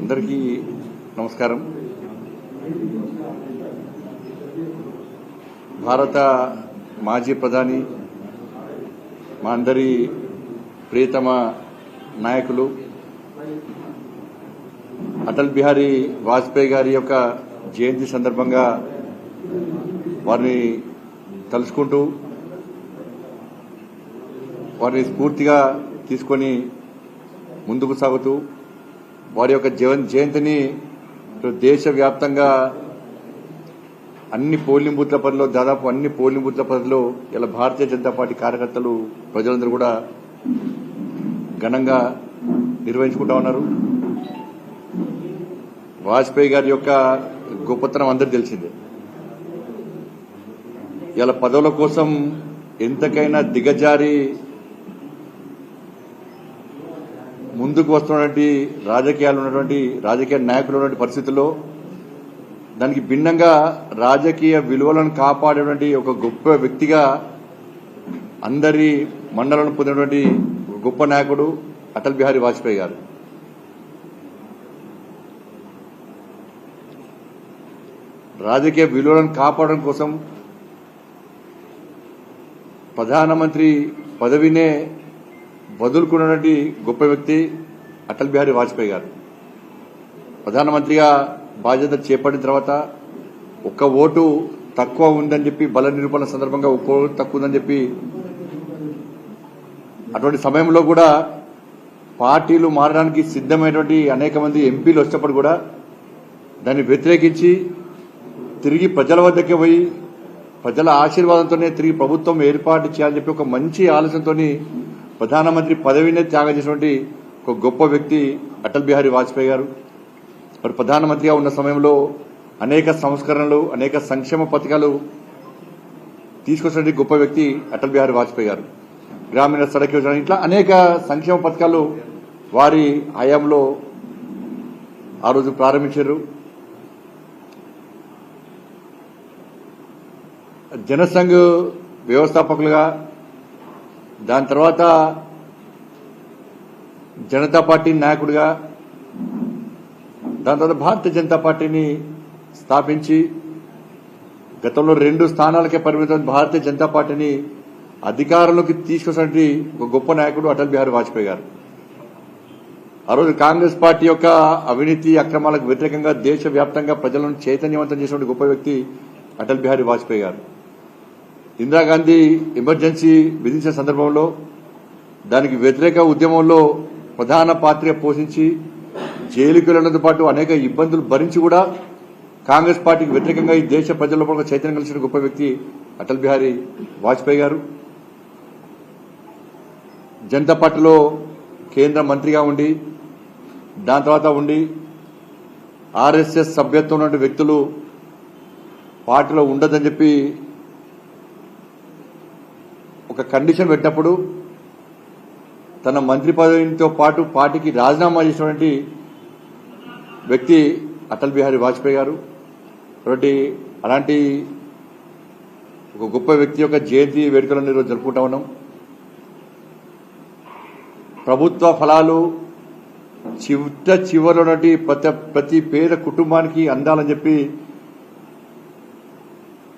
అందరికీ నమస్కారం. భారత మాజీ ప్రధాని మా అందరి ప్రియతమ నాయకులు అటల్ బిహారీ వాజ్పేయి గారి యొక్క జయంతి సందర్భంగా వారిని తలుచుకుంటూ వారిని స్ఫూర్తిగా తీసుకొని ముందుకు సాగుతూ వారి యొక్క జయంతిని దేశవ్యాప్తంగా అన్ని పోలింగ్ బూత్ల పరిధిలో దాదాపు అన్ని పోలింగ్ బూత్ల పరిధిలో ఇలా భారతీయ జనతా పార్టీ కార్యకర్తలు ప్రజలందరూ కూడా ఘనంగా నిర్వహించుకుంటా ఉన్నారు. వాజ్పేయి గారి యొక్క గొప్పతనం అందరికి తెలిసిందే. ఇలా పదవుల కోసం ఎంతకైనా దిగజారి ముందుకు వస్తున్నటువంటి రాజకీయాలు ఉన్నటువంటి రాజకీయ నాయకులు ఉన్నటువంటి పరిస్థితుల్లో దానికి భిన్నంగా రాజకీయ విలువలను కాపాడేటువంటి ఒక గొప్ప వ్యక్తిగా అందరి మండలను పొందినటువంటి గొప్ప నాయకుడు అటల్ బిహారీ వాజ్పేయి గారు. రాజకీయ విలువలను కాపాడడం కోసం ప్రధానమంత్రి పదవినే వదులుకున్నటువంటి గొప్ప వ్యక్తి అటల్ బిహారీ వాజ్పేయి గారు. ప్రధానమంత్రిగా బాధ్యత చేపట్టిన తర్వాత ఒక్క ఓటు తక్కువ ఉందని చెప్పి బల నిరూపణ సందర్భంగా ఒక్క ఓటు తక్కువ ఉందని చెప్పి అటువంటి సమయంలో కూడా పార్టీలు మారడానికి సిద్ధమైనటువంటి అనేక మంది ఎంపీలు వచ్చినప్పుడు కూడా దాన్ని వ్యతిరేకించి తిరిగి ప్రజల వద్దకే పోయి ప్రజల ఆశీర్వాదంతోనే తిరిగి ప్రభుత్వం ఏర్పాటు చేయాలని చెప్పి ఒక మంచి ఆలోచనతో ప్రధానమంత్రి పదవినే త్యాగం చేసినటువంటి ఒక గొప్ప వ్యక్తి అటల్ బిహారీ వాజ్పేయి గారు. మరి ప్రధానమంత్రిగా ఉన్న సమయంలో అనేక సంస్కరణలు అనేక సంక్షేమ పథకాలు తీసుకొచ్చినటువంటి గొప్ప వ్యక్తి అటల్ బిహారీ వాజ్పేయి గారు. గ్రామీణ సడక్ యోజన ఇట్లా అనేక సంక్షేమ పథకాలు వారి హయాంలో ఆ రోజు ప్రారంభించారు. జనసంఘ్ వ్యవస్థాపకులుగా దాని తర్వాత జనతా పార్టీ నాయకుడిగా దాని తర్వాత భారతీయ జనతా పార్టీని స్థాపించి గతంలో రెండు స్థానాలకే పరిమితం భారతీయ జనతా పార్టీని అధికారంలోకి తీసుకొచ్చినటువంటి ఒక గొప్ప నాయకుడు అటల్ బిహారీ వాజ్పేయి గారు. ఆ రోజు కాంగ్రెస్ పార్టీ యొక్క అవినీతి అక్రమాలకు వ్యతిరేకంగా దేశవ్యాప్తంగా ప్రజలను చైతన్యవంతం చేసినటువంటి గొప్ప వ్యక్తి అటల్ బిహారీ వాజ్పేయి గారు. ఇందిరాగాంధీ ఎమర్జెన్సీ విధించిన సందర్భంలో దానికి వ్యతిరేక ఉద్యమంలో ప్రధాన పాత్ర పోషించి జైలుకి వెళ్ళడంతో పాటు అనేక ఇబ్బందులు భరించి కూడా కాంగ్రెస్ పార్టీకి వ్యతిరేకంగా ఈ దేశ ప్రజల లోపల చైతన్యం కలిసిన గొప్ప వ్యక్తి అటల్ బిహారీ వాజ్పేయి గారు. జనతా పార్టీలో కేంద్ర మంత్రిగా ఉండి దాని తర్వాత ఉండి ఆర్ఎస్ఎస్ సభ్యత్వం ఉన్నటువంటి వ్యక్తులు పార్టీలో ఉండదని చెప్పి ఒక కండిషన్ పెట్టినప్పుడు తన మంత్రి పదవితో పాటు పార్టీకి రాజీనామా చేసినటువంటి వ్యక్తి అటల్ బిహారీ వాజ్పేయి గారు. కాబట్టి అలాంటి ఒక గొప్ప వ్యక్తి యొక్క జయంతి వేడుకలను ఈరోజు జరుపుకుంటా ఉన్నాం. ప్రభుత్వ ఫలాలు చిట్ట చివరిలో ప్రతి ప్రతి పేద కుటుంబానికి అందాలని చెప్పి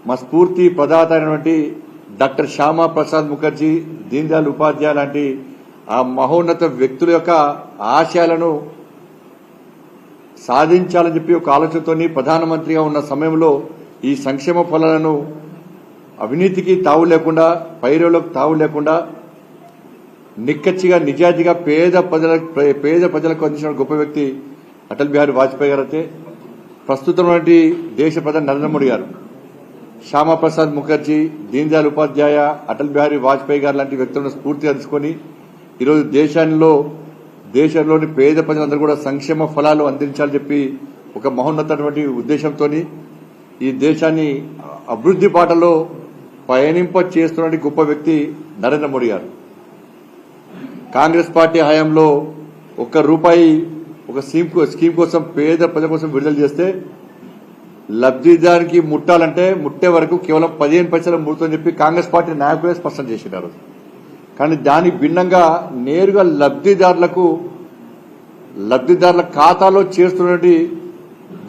మా స్ఫూర్తి ప్రదాత అయినటువంటి డాక్టర్ శ్యామా ప్రసాద్ ముఖర్జీ దీన్ ఉపాధ్యాయ లాంటి ఆ మహోన్నత వ్యక్తుల యొక్క ఆశయాలను సాధించాలని చెప్పి ఒక ఆలోచనతోని ప్రధానమంత్రిగా ఉన్న సమయంలో ఈ సంక్షేమ ఫలాలను అవినీతికి తావు లేకుండా పైరులకు తావు లేకుండా నిక్కచ్చిగా నిజాయితీగా పేద ప్రజల పేద ప్రజలకు అందించిన గొప్ప వ్యక్తి అటల్ బిహారీ వాజ్పేయి గారు అయితే ప్రస్తుతం దేశ ప్రధాని నరేంద్ర మోడీ గారు. శ్యామాప్రసాద్ ముఖర్జీ దీన్దయాల్ ఉపాధ్యాయ అటల్ బిహారీ వాజ్పేయి గారు లాంటి వ్యక్తులను స్ఫూర్తిగా తీసుకొని ఈరోజు దేశంలో దేశంలోని పేద ప్రజలందరూ కూడా సంక్షేమ ఫలాలు అందించాలని చెప్పి ఒక మహోన్నతటువంటి ఉద్దేశంతో ఈ దేశాన్ని అభివృద్ది బాటలో పయనింప చేస్తున్న గొప్ప వ్యక్తి నరేంద్ర మోడీ గారు. కాంగ్రెస్ పార్టీ హయాంలో ఒక్క రూపాయి ఒక స్కీమ్ స్కీమ్ కోసం పేద ప్రజల కోసం విడుదల చేస్తే లబ్ధిదారికి ముట్టాలంటే ముట్టే వరకు కేవలం పదిహేను పైసలు ముడుతుందని చెప్పి కాంగ్రెస్ పార్టీ నాయకులే స్పష్టం చేసినారు. కానీ దానికి భిన్నంగా నేరుగా లబ్ధిదారులకు లబ్ధిదారుల ఖాతాలో చేస్తున్నటువంటి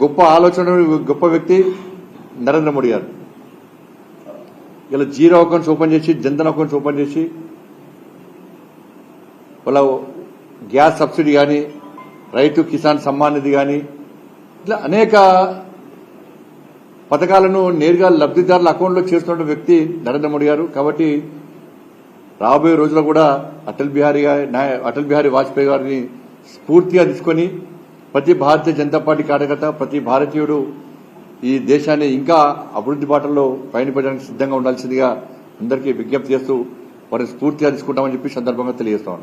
గొప్ప ఆలోచన గొప్ప వ్యక్తి నరేంద్ర మోడీ గారు. ఇలా జీరో అకౌంట్స్ ఓపెన్ చేసి జన్ధన్ అకౌంట్స్ ఓపెన్ చేసి వాళ్ళ గ్యాస్ సబ్సిడీ కానీ రైతు కిసాన్ సమ్మాన్ నిధి కానీ ఇట్లా అనేక పథకాలను నేరుగా లబ్ధిదారుల అకౌంట్లో చేస్తున్న వ్యక్తి నరేంద్ర మోడీ గారు. కాబట్టి రాబోయే రోజుల్లో కూడా అటల్ బిహారీ నాయ- అటల్ బిహారీ వాజ్పేయి గారిని స్ఫూర్తిగా తీసుకొని ప్రతి భారతీయ జనతా పార్టీ కార్యకర్త ప్రతి భారతీయుడు ఈ దేశాన్ని ఇంకా అభివృద్ధి బాటల్లో పయనించడానికి సిద్ధంగా ఉండాల్సిందిగా అందరికీ విజ్ఞప్తి చేస్తూ వారిని స్ఫూర్తిగా తీసుకుంటామని చెప్పి సందర్భంగా తెలియజేస్తా